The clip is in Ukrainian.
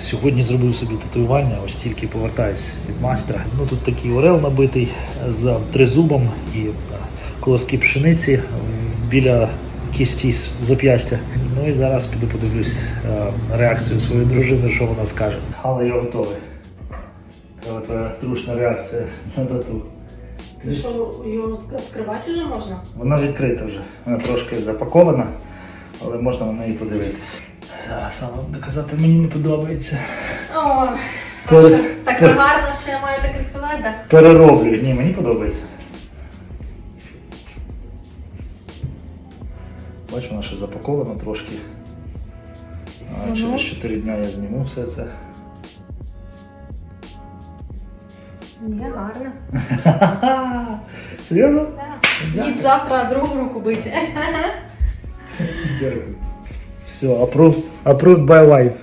Сьогодні зробив собі татуювання, ось тільки повертаюсь від майстра. Ну тут такий орел набитий з тризубом і е, колоски пшениці біля кісті зап'ястя. Ну і зараз піду подивлюсь е, реакцію своєї дружини, що вона скаже. Але я готовий. Це твоя трушна реакція на тату. Це що, його відкривати вже можна? Вона відкрита вже. Вона трошки запакована, але можна на неї подивитись. Зараз але доказати мені не подобається. О, Пере- так гарно, що я маю таке да? Перероблю. Ні, мені подобається. Бачу, вона ще запакована трошки. А Мгм. через 4 дня я зніму все це. Ні, гарно. Серйозно? Да. Їдь завтра другу руку бити. Дякую. Все, approved, approved by wife.